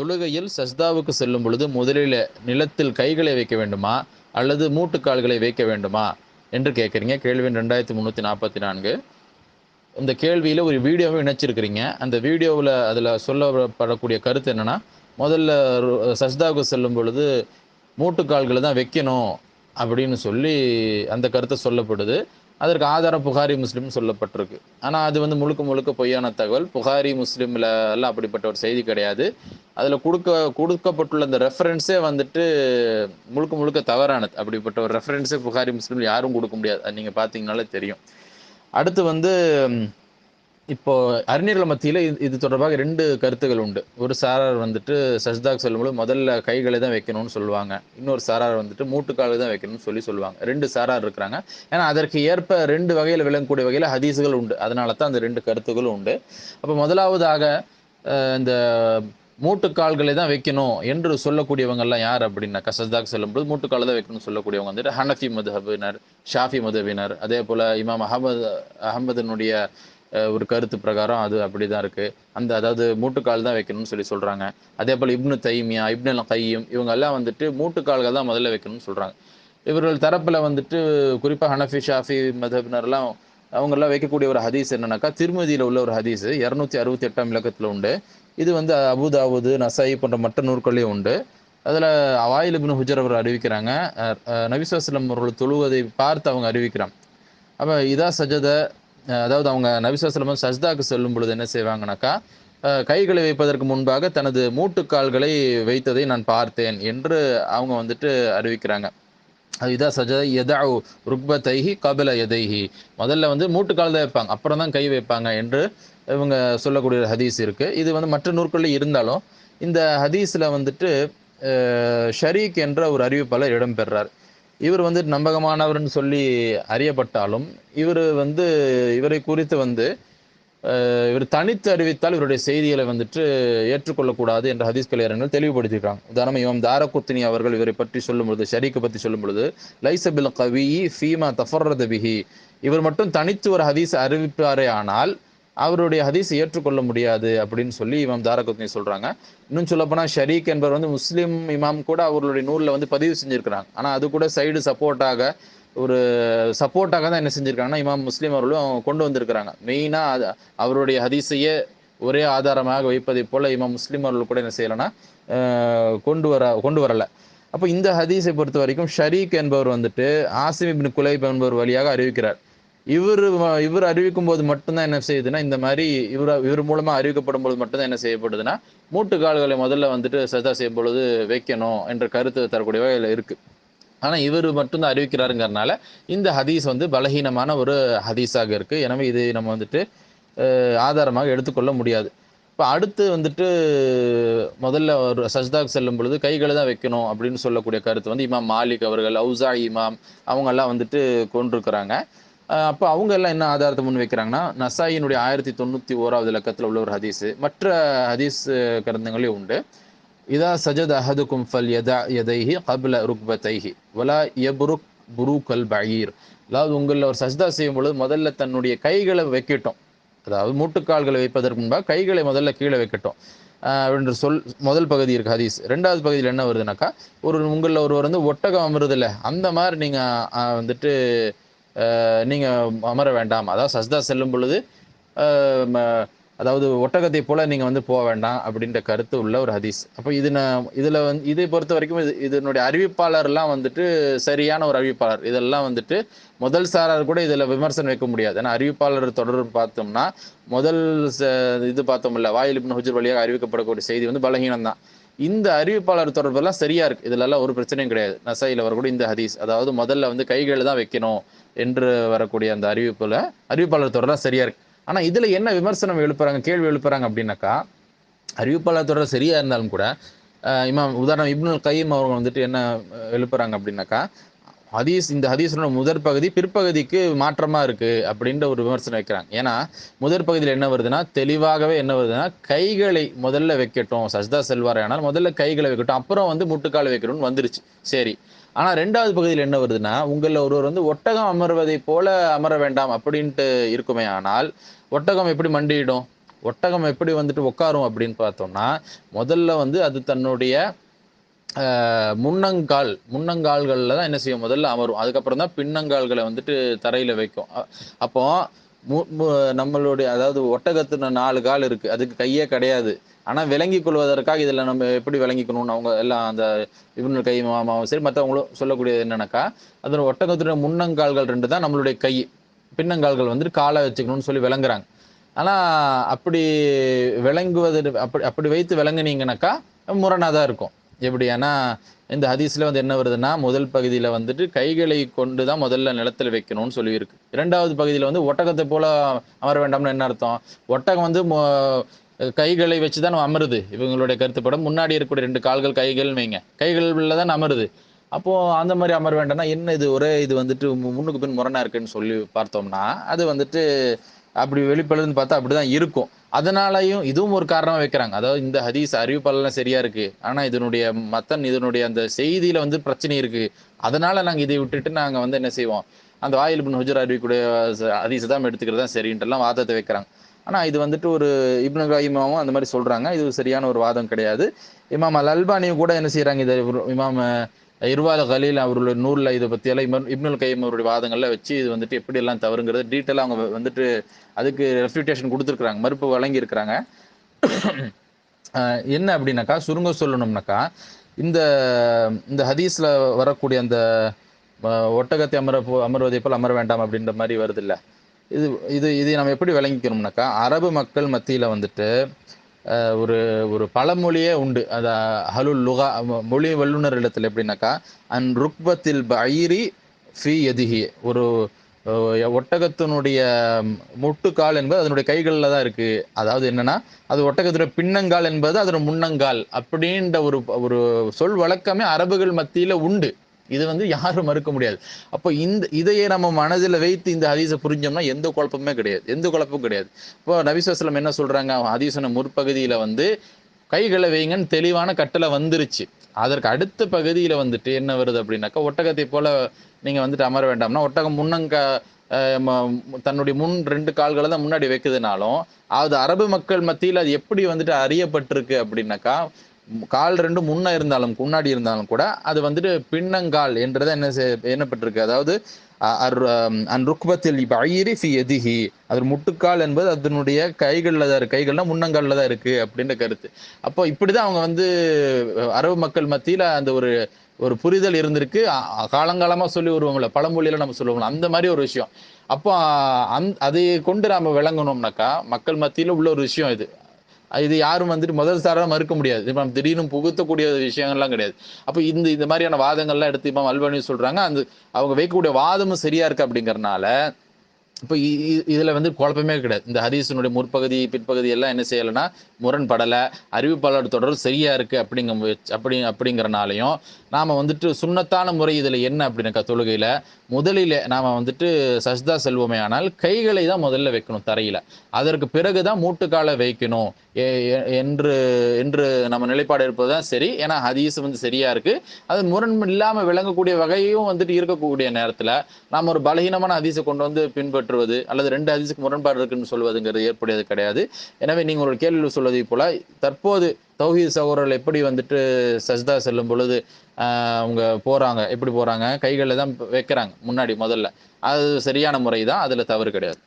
தொழுகையில் சஸ்தாவுக்கு செல்லும் பொழுது முதலில் நிலத்தில் கைகளை வைக்க வேண்டுமா? அல்லது மூட்டுக்கால்களை வைக்க வேண்டுமா? என்று கேட்குறீங்க. கேள்வி ரெண்டாயிரத்தி முந்நூற்றி நாற்பத்தி நான்கு. இந்த கேள்வியில் ஒரு வீடியோவை இணைச்சிருக்கிறீங்க. அந்த வீடியோவில் அதில் சொல்லப்படக்கூடிய கருத்து என்னென்னா முதல்ல சஸ்தாவுக்கு செல்லும் பொழுது மூட்டுக்கால்களை தான் வைக்கணும் அப்படின்னு சொல்லி அந்த கருத்தை சொல்லப்படுது. அதற்கு ஆதாரம் புகாரி முஸ்லீம் சொல்லப்பட்டிருக்கு. ஆனால் அது வந்து முழுக்க முழுக்க பொய்யான தகவல். புகாரி முஸ்லீமில் எல்லாம் அப்படிப்பட்ட ஒரு செய்தி கிடையாது. அதில் கொடுக்க கொடுக்கப்பட்டுள்ள அந்த ரெஃபரன்ஸே வந்துட்டு முழுக்க முழுக்க தவறானது. அப்படிப்பட்ட ஒரு ரெஃபரன்ஸே புகாரி முஸ்லீம் யாரும் கொடுக்க முடியாது. அது நீங்கள் பார்த்தீங்கனாலே தெரியும். அடுத்து வந்து இப்போ அறிஞர்கள் மத்தியில் இது இது தொடர்பாக ரெண்டு கருத்துகள் உண்டு. ஒரு சாரார் வந்துட்டு சஜ்தாக்கு சொல்லும்போது முதல்ல கைகளை தான் வைக்கணும்னு சொல்லுவாங்க. இன்னொரு சாரார் வந்துட்டு மூட்டுக்காலை தான் வைக்கணும்னு சொல்லி சொல்லுவாங்க. ரெண்டு சாரார் இருக்கிறாங்க. ஏன்னா அதற்கு ஏற்ப ரெண்டு வகையில் விளங்கக்கூடிய வகையில் ஹதீஸுகள் உண்டு. அதனால தான் அந்த ரெண்டு கருத்துகளும் உண்டு. அப்போ முதலாவதாக இந்த மூட்டுக்கால்களை தான் வைக்கணும் என்று சொல்லக்கூடியவங்கெல்லாம் யார் அப்படின்னாக்கா சஜ்தாக்கு சொல்லும்போது மூட்டுக்கால் தான் வைக்கணும்னு சொல்லக்கூடியவங்க வந்துட்டு ஹனஃபி மதுஹபினர் ஷாஃபி மதுஹபினர் அதே போல் இமாம் அஹமது அஹமதனுடைய ஒரு கருத்து பிரகாரம் அது அப்படி தான் இருக்குது அந்த அதாவது மூட்டுக்கால் தான் வைக்கணும்னு சொல்லி சொல்கிறாங்க அதே போல் இப்னு தைமியா இப்னு கையும் இவங்க எல்லாம் வந்துட்டு மூட்டுக்கால்கள் தான் முதல்ல வைக்கணும்னு சொல்கிறாங்க இவர்கள் தரப்பில் வந்துட்டு குறிப்பாக ஹனஃபி ஷாஃபி மதபினர்லாம் அவங்கெல்லாம் வைக்கக்கூடிய ஒரு ஹதீஸ் என்னன்னாக்கா திருமதியில் உள்ள ஒரு ஹதீஸ் இரநூத்தி அறுபத்தி எட்டாம் இலக்கத்தில் உண்டு. இது வந்து அபுதாவுது நசாயி போன்ற மற்ற நூற்களையும் உண்டு. அதில் அவாயில் இப்னு ஹுஜர் அவர் அறிவிக்கிறாங்க. நபிசுவாஸ்லம் அவர்கள் தொழுவதை பார்த்து அவங்க அறிவிக்கிறாங்க. அப்போ இதா சஜத அதாவது அவங்க நபிசாஸ்லம் சஜ்தாக்கு செல்லும் பொழுது என்ன செய்வாங்கனாக்கா கைகளை வைப்பதற்கு முன்பாக தனது மூட்டுக்கால்களை வைத்ததை நான் பார்த்தேன் என்று அவங்க வந்துட்டு அறிவிக்கிறாங்க. அது இதா சஜ எதா ருக்பத்தைஹி கபில எதைஹி முதல்ல வந்து மூட்டுக்கால் தான் வைப்பாங்க அப்புறம் தான் கை வைப்பாங்க என்று இவங்க சொல்லக்கூடிய ஹதீஸ் இருக்குது இது வந்து மற்ற நூற்களில் இருந்தாலும் இந்த ஹதீஸில் வந்துட்டு ஷரீக் என்ற ஒரு அறிவிப்பாளர் இடம்பெறார் இவர் வந்து நம்பகமானவர்னு சொல்லி அறியப்பட்டாலும் இவர் வந்து இவரை குறித்து வந்து இவர் தனித்து அறிவித்தால் இவருடைய செய்திகளை வந்துட்டு ஏற்றுக்கொள்ளக்கூடாது என்ற ஹதீஸ் கலையரங்கள் தெளிவுபடுத்தியிருக்காங்க. உதாரணம் இவம் தாரகுத்தினி அவர்கள் இவரை பற்றி சொல்லும் பொழுது பற்றி சொல்லும் பொழுது லைசபில் கவி ஃபீமா தஃபர்ரத பிஹி. இவர் மட்டும் தனித்து ஒரு ஹதீஸ் அறிவிப்பாரே ஆனால் அவருடைய ஹதீஸ் ஏற்றுக்கொள்ள முடியாது அப்படின்னு சொல்லி இமாம் தாரகுத்னி சொல்றாங்க. இன்னும் சொல்லப்போனா ஷரீக் என்பவர் வந்து முஸ்லீம் இமாம் கூட அவர்களுடைய நூலில் வந்து பதிவு செஞ்சிருக்கிறாங்க. ஆனால் அது கூட சைடு சப்போர்ட்டாக ஒரு சப்போர்ட்டாக தான் என்ன செஞ்சிருக்காங்கன்னா இமாம் முஸ்லீம் அவர்களும் அவங்க கொண்டு வந்திருக்கிறாங்க. மெயினாக அது அவருடைய ஹதீஸையே ஒரே ஆதாரமாக வைப்பதை போல இமாம் முஸ்லீம் அவர்கள் கூட என்ன செய்யலைன்னா கொண்டு வர கொண்டு வரலை. அப்போ இந்த ஹதீஸை பொறுத்த வரைக்கும் ஷரீக் என்பவர் வந்துட்டு ஆசிம் இப்னு குலைப் என்பவர் வழியாக அறிவிக்கிறார். இவர் இவர் அறிவிக்கும் போது மட்டும்தான் என்ன செய்யுதுன்னா இந்த மாதிரி இவர் இவர் மூலமா அறிவிக்கப்படும் போது மட்டும்தான் என்ன செய்யப்படுதுன்னா மூட்டு கால்களை முதல்ல வந்துட்டு சதா செய்யும் பொழுது வைக்கணும் என்ற கருத்து தரக்கூடிய வகையில் இருக்கு. ஆனால் இவர் மட்டும்தான் அறிவிக்கிறாருங்கிறனால இந்த ஹதீஸ் வந்து பலகீனமான ஒரு ஹதீஸாக இருக்கு. எனவே இது நம்ம வந்துட்டு ஆதாரமாக எடுத்துக்கொள்ள முடியாது. இப்போ அடுத்து வந்துட்டு முதல்ல ஒரு சஜ்தாக்கு செல்லும் பொழுது கைகளை தான் வைக்கணும் அப்படின்னு சொல்லக்கூடிய கருத்து வந்து இமாம் மாலிக் அவர்கள் அவுசா இமாம் அவங்கெல்லாம் வந்துட்டு கொண்டிருக்கிறாங்க. அப்போ அவங்க எல்லாம் என்ன ஆதாரத்தை முன் வைக்கிறாங்கன்னா நசாயினுடைய ஆயிரத்தி தொண்ணூத்தி ஓராவது இலக்கத்தில் உள்ள ஒரு ஹதீஸ். மற்ற ஹதீஸ் கிரந்தங்களே உண்டு. இதா சஜத் அஹதுக்கும் ஃபல் யதா யதைஹி கப்ல ருக்பத்தைஹி வலா யபுருக் புரூக்கல் பயீர் அதாவது உங்களில் ஒரு சஜ்தா செய்யும் பொழுது முதல்ல தன்னுடைய கைகளை வைக்கட்டும். அதாவது மூட்டுக்கால்களை வைப்பதற்கு முன்பாக கைகளை முதல்ல கீழே வைக்கட்டும். அப்படின்ற என்று சொல் முதல் பகுதி இருக்கு ஹதீஸ். ரெண்டாவது பகுதியில் என்ன வருதுனாக்கா ஒரு உங்களில் ஒருவர் வந்து ஒட்டகம் அமருதில்ல அந்த மாதிரி நீங்கள் வந்துட்டு நீங்கள் அமர வேண்டாம். அதாவது சஸ்தா செல்லும் பொழுது ம- அதாவது ஒட்டகத்தை போல நீங்கள் வந்து போக வேண்டாம் அப்படின்ற கருத்து உள்ள ஒரு ஹதீஸ். அப்போ இது நான் இதில் வந்து இதை பொறுத்த வரைக்கும் இது இதனுடைய அறிவிப்பாளர்லாம் வந்துட்டு சரியான ஒரு அறிவிப்பாளர். இதெல்லாம் வந்துட்டு முதல் சாரார் கூட இதில் விமர்சனம் வைக்க முடியாது. ஏன்னா அறிவிப்பாளர் தொடர்பு பார்த்தோம்னா முதல் ச- இது பார்த்தோம்ல வாயில் இப்னு ஹுஜர் வழியாக அறிவிக்கப்படக்கூடிய செய்தி வந்து பலகீனம் தான் இந்த அறிவிப்பாளர் தொடர்பெல்லாம் சரியா இருக்கு. இதுல எல்லாம் ஒரு பிரச்சனையும் கிடையாது. நசையில் வரக்கூடிய இந்த ஹதீஸ் அதாவது முதல்ல வந்து கைகள் தான் வைக்கணும் என்று வரக்கூடிய அந்த அறிவிப்புல அறிவிப்பாளர் தொடர்லாம் சரியா இருக்கு. ஆனா இதுல என்ன விமர்சனம் எழுப்புறாங்க கேள்வி எழுப்புறாங்க அப்படின்னாக்கா அறிவிப்பாளர் தொடர் சரியா இருந்தாலும் கூட இமாம் உதாரணம் இப்னுல் கைம் அவங்க வந்துட்டு என்ன எழுப்புறாங்க அப்படின்னாக்கா ஹதீஸ் இந்த ஹதீஸோட முதற் பகுதி பிற்பகுதிக்கு மாற்றமாக இருக்குது அப்படின்ற ஒரு விமர்சனம் வைக்கிறாங்க. ஏன்னா முதற் பகுதியில் என்ன வருதுன்னா தெளிவாகவே என்ன வருதுன்னா கைகளை முதல்ல வைக்கட்டும். சஜ்தா செல்வார் ஆனால் முதல்ல கைகளை வைக்கட்டும். அப்புறம் வந்து முட்டுக்கால் வைக்கணும்னு வந்துருச்சு. சரி. ஆனால் ரெண்டாவது பகுதியில் என்ன வருதுன்னா உங்களில் ஒருவர் வந்து ஒட்டகம் அமர்வதை போல அமர வேண்டாம் அப்படின்ட்டு இருக்குமே ஆனால் ஒட்டகம் எப்படி மண்டியிடும்? ஒட்டகம் எப்படி வந்துட்டு உட்காரும் அப்படின்னு பார்த்தோம்னா முதல்ல வந்து அது தன்னுடைய முன்னங்கால் முன்னங்கால்களில் தான் என்ன செய்யும்? முதல்ல அமரும். அதுக்கப்புறம் தான் பின்னங்கால்களை வந்துட்டு தரையில் வைக்கும். அப்போ மு- மு- நம்மளுடைய அதாவது ஒட்டகத்துல நாலு கால் இருக்கு. அதுக்கு கையே கிடையாது. ஆனா விளங்கி கொள்வதற்காக இதுல நம்ம எப்படி விளங்கிக்கணும்னு அவங்க எல்லாம் அந்த இவனு கை மாமாவும் சரி மற்றவங்களும் சொல்லக்கூடியது என்னன்னாக்கா அதோட ஒட்டகத்துடைய முன்னங்கால்கள் ரெண்டு தான் நம்மளுடைய கை. பின்னங்கால்கள் வந்துட்டு காலை வச்சுக்கணும்னு சொல்லி விளங்குறாங்க. ஆனா அப்படி விளங்குவது அப்படி அப்படி வைத்து விளங்குனீங்கன்னாக்கா முரணாக தான் இருக்கும். எப்படி ஏன்னா இந்த ஹதீஸில் வந்து என்ன வருதுன்னா முதல் பகுதியில் வந்துட்டு கைகளை கொண்டு தான் முதல்ல நிலத்தில் வைக்கணும்னு சொல்லியிருக்கு. இரண்டாவது பகுதியில் வந்து ஒட்டகத்தை போல அமர வேண்டாம்னு என்ன அர்த்தம்? ஒட்டகம் வந்து கைகளை வச்சு தான் அமருது. இவங்களுடைய கருத்துப்படம் முன்னாடி இருக்கக்கூடிய ரெண்டு கால்கள் கைகள் வைங்க. கைகளில் தான் அமருது. அப்போது அந்த மாதிரி அமர வேண்டாம்னா என்ன இது ஒரே இது வந்துட்டு மு- முன்னுக்கு பின் முரணா இருக்குன்னு சொல்லி பார்த்தோம்னா அது வந்துட்டு அப்படி வெளிப்படுதுன்னு பார்த்தா அப்படிதான் இருக்கும். அதனாலையும் இதுவும் ஒரு காரணமா வைக்கிறாங்க. அதாவது இந்த ஹதீஸ் அறிவிப்பாளெல்லாம் சரியா இருக்கு. ஆனா இதனுடைய மத்தன் இதனுடைய அந்த செய்தியில வந்து பிரச்சனை இருக்கு. அதனால நாங்க இதை விட்டுட்டு நாங்க வந்து என்ன செய்வோம்? அந்த வாயில் பின் ஹுஜர் அறிவிக்கூடிய ஹதீஸை தான் எடுத்துக்கிறது தான் சரின்ட்டுலாம் வாதத்தை வைக்கிறாங்க. ஆனால் இது வந்துட்டு ஒரு இப்னு இமாமும் அந்த மாதிரி சொல்றாங்க. இது சரியான ஒரு வாதம் கிடையாது. இமாம் அல் அல்பானியும் கூட என்ன செய்யறாங்க இதை இமாம் இருவால கலீல் அவருடைய நூலில் இதை பற்றியெல்லாம் இமர் இப்னுல் கையம் அவருடைய வாதங்களில் வச்சு இது வந்துட்டு எப்படி எல்லாம் தவறுங்கிறது டீட்டெயிலாக அவங்க வந்துட்டு அதுக்கு ரெஃப்யூட்டேஷன் கொடுத்துருக்குறாங்க. மறுப்பு வழங்கியிருக்கிறாங்க. என்ன அப்படின்னாக்கா சுருங்க சொல்லணும்னாக்கா இந்த இந்த ஹதீஸ்ல வரக்கூடிய அந்த ஒட்டகத்தை அமர அமர்வதை போல் அமர வேண்டாம் அப்படின்ற மாதிரி வருது இல்லை. இது இது இதை நம்ம எப்படி விளங்கிக்கணும்னாக்கா அரபு மக்கள் மத்தியில் வந்துட்டு ஒரு ஒரு பழமொழியே உண்டு. அது ஹலுல் லுகா மொ- மொழி வல்லுநர் இடத்துல எப்படின்னாக்கா அன் ருக்பத்தில் பயிரி ஃபி எதிகி ஒரு ஒட்டகத்தினுடைய முட்டுக்கால் என்பது அதனுடைய கைகளில் தான் இருக்கு. அதாவது என்னன்னா அது ஒட்டகத்தினுடைய பின்னங்கால் என்பது அதனுடைய முன்னங்கால் அப்படின்ற ஒரு ஒரு சொல் வழக்கமே அரபுகள் மத்தியில் உண்டு. இது வந்து யாரும் மறுக்க முடியாது. அப்போ இந்த இதையே நம்ம மனதில் வைத்து இந்த ஹதீஸை புரிஞ்சோம்னா எந்த குழப்பமே கிடையாது. எந்த குழப்பமும் கிடையாது. இப்போ நபிசுவலம் என்ன சொல்கிறாங்க ஹதீசன முற்பகுதியில் வந்து கைகளை வைங்கன்னு தெளிவான கட்டளை வந்துருச்சு. அதற்கு அடுத்த பகுதியில் வந்துட்டு என்ன வருது அப்படின்னாக்கா ஒட்டகத்தை போல் நீங்கள் வந்துட்டு அமர வேண்டாம்னா ஒட்டகம் முன்னங்க தன்னுடைய முன் ரெண்டு கால்களை தான் முன்னாடி வைக்குதுனாலும் அது அரபு மக்கள் மத்தியில் அது எப்படி வந்துட்டு அறியப்பட்டிருக்கு அப்படின்னாக்கா கால் ரெண்டு முன்ன இருந்தாலும் முன்னாடி இருந்தாலும் கூட அது வந்துட்டு பின்னங்கால் என்றதை என்ன செய்- எண்ணப்பட்டிருக்கு. அதாவது அ- அர்- அன் ருக்பத்தில் பயிரி ஃபி எதிஹி. அது முட்டுக்கால் என்பது அதனுடைய கைகளில் தான் இருக்கு. கைகள்னா முன்னங்காலில் தான் இருக்கு அப்படின்ற கருத்து. அப்போ இப்படிதான் அவங்க வந்து அரபு மக்கள் மத்தியில அந்த ஒரு ஒரு புரிதல் இருந்திருக்கு. காலங்காலமாக காலங்காலமா சொல்லி வருவாங்கள பழமொழியில நம்ம சொல்லுவோம்ல அந்த மாதிரி ஒரு விஷயம். அப்போ அந் அதை கொண்டு நாம விளங்கணும்னாக்கா மக்கள் மத்தியில உள்ள ஒரு விஷயம் இது. இது யாரும் வந்துட்டு முதல் சாராக மறுக்க முடியாது. இப்போ நம்ம திடீர்னு புகுத்தக்கூடிய விஷயங்கள்லாம் கிடையாது. அப்போ இந்த இந்த மாதிரியான வாதங்கள்லாம் எடுத்து இப்போ அல்பானி சொல்கிறாங்க அந்த அவங்க வைக்கக்கூடிய வாதமும் சரியா இருக்கு அப்படிங்கிறனால இப்போ இதில் வந்து குழப்பமே கிடையாது. இந்த ஹரிசனுடைய முற்பகுதி பிற்பகுதி எல்லாம் என்ன செய்யலைன்னா முரண்படலை அறிவிப்பாளர் தொடர் சரியா இருக்கு அப்படிங்க அப்படி அப்படிங்கிறனாலையும் நாம் வந்துட்டு சுண்ணத்தான முறை இதில் என்ன அப்படின்னாக்கா தொழுகையில் முதலில் நாம் வந்துட்டு சஜ்தா செல்வோமே ஆனால் கைகளை தான் முதல்ல வைக்கணும் தரையில். அதற்கு பிறகு தான் மூட்டுக்கால வைக்கணும். என்று என்று நம்ம நிலைப்பாடு இருப்பது தான் சரி. ஏன்னா ஹதீஸ் வந்து சரியாக இருக்குது அது முரண் இல்லாமல் விளங்கக்கூடிய வகையும் வந்துட்டு இருக்கக்கூடிய நேரத்தில் நாம் ஒரு பலகீனமான ஹதீஸை கொண்டு வந்து பின்பற்றுவது அல்லது ரெண்டு ஹதீஸுக்கு முரண்பாடு இருக்குன்னு சொல்வதுங்கிறது ஏற்புடையது கிடையாது. எனவே நீங்கள் ஒரு கேள்வி சொல்வதை போல் தற்போது தௌஹீத் சகோதரர்கள் எப்படி வந்துட்டு சஜ்தா செல்லும் பொழுது அவங்க போகிறாங்க எப்படி போகிறாங்க கைகளில் தான் வைக்கிறாங்க முன்னாடி முதல்ல. அது சரியான முறை தான் அதில் தவறு கிடையாது.